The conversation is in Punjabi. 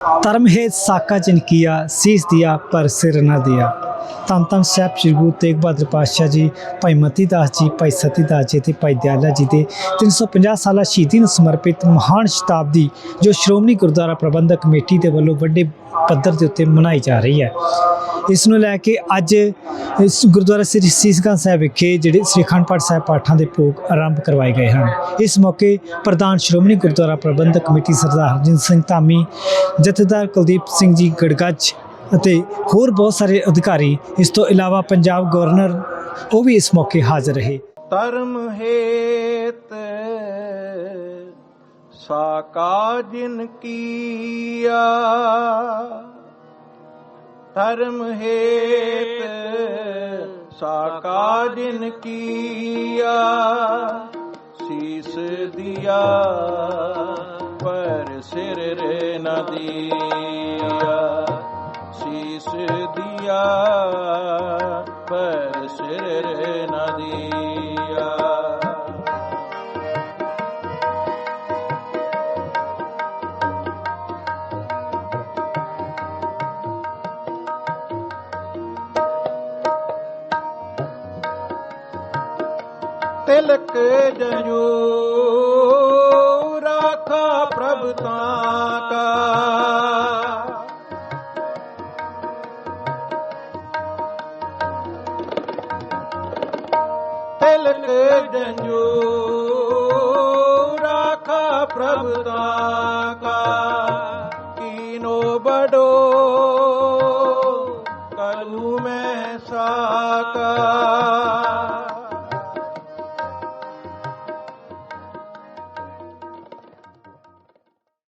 ਧਰਮ ਹੈ ਸਾਕਾ ਚਨਕੀਆ ਸੀਸ ਦਿਆ, ਪਰ ਸਿਰ ਨਾ ਦਿਆ। ਤਨ ਤਨ ਸਾਹਿਬ ਸ੍ਰੀ ਗੁਰੂ ਤੇਗ ਬਹਾਦਰ ਪਾਤਸ਼ਾਹ ਜੀ, ਭਾਈ ਮਤੀ ਦਾਸ ਜੀ, ਭਾਈ ਸਤੀ ਦਾਸ ਜੀ ਤੇ ਭਾਈ ਦਿਆਲਾ ਜੀ ਦੇ 350 ਸਾਲਾ ਸ਼ਹੀਦੀ ਨੂੰ ਸਮਰਪਿਤ ਮਹਾਨ ਸ਼ਤਾਬਦੀ, ਜੋ ਸ਼੍ਰੋਮਣੀ ਗੁਰਦੁਆਰਾ ਪ੍ਰਬੰਧਕ ਕਮੇਟੀ ਦੇ ਵੱਲੋਂ ਵੱਡੇ ਪੱਧਰ ਦੇ ਉੱਤੇ ਮਨਾਈ ਜਾ ਰਹੀ ਹੈ। ਇਸ ਨੂੰ ਲੈ ਕੇ ਅੱਜ ਇਸ ਗੁਰਦੁਆਰਾ ਸ੍ਰੀ ਸੀਸਗੰਜ ਸਾਹਿਬ ਵਿਖੇ ਜਿਹੜੇ ਸ੍ਰੀ ਅਖੰਡ ਪਾਠ ਸਾਹਿਬ ਪਾਠਾਂ ਦੇ ਭੋਗ ਆਰੰਭ ਕਰਵਾਏ ਗਏ ਹਨ। ਇਸ ਮੌਕੇ ਪ੍ਰਧਾਨ ਸ਼੍ਰੋਮਣੀ ਗੁਰਦੁਆਰਾ ਪ੍ਰਬੰਧਕ ਕਮੇਟੀ ਸਰਦਾਰ ਹਰਜਿੰਦਰ ਸਿੰਘ ਧਾਮੀ, ਜਥੇਦਾਰ ਕੁਲਦੀਪ ਸਿੰਘ ਜੀ ਗੜਗੱਜ ਅਤੇ ਹੋਰ ਬਹੁਤ ਸਾਰੇ ਅਧਿਕਾਰੀ, ਇਸ ਤੋਂ ਇਲਾਵਾ ਪੰਜਾਬ ਗਵਰਨਰ ਉਹ ਵੀ ਇਸ ਮੌਕੇ ਹਾਜ਼ਰ ਰਹੇ। ਧਰਮ ਹੇਤ ਸਾਕਾ ਜਿਨ ਕੀਆ ਧਰਮ ਹੇਤ ਸਾਕਾ ਜਿਨ ਕੀਆ, ਸੀਸ ਦਿਆ, ਪਰ ਸਿਰ ਰੇ ਨ ਦੀਆ। ਸੀਸ ਦਿਆ, ਪਰ ਸਿਰ ਰੇ ਨ ਤਿਲਕ ਜੰਜੂ ਰਾਖਾ ਪ੍ਰਭ ਤਾਂ ਕਾ ਤਿਲਕ ਜੰਜੂ ਰਾਖਾ ਪ੍ਰਭ ਤਾਂ ਕਾ ਕੀਨੋ ਬਡੋ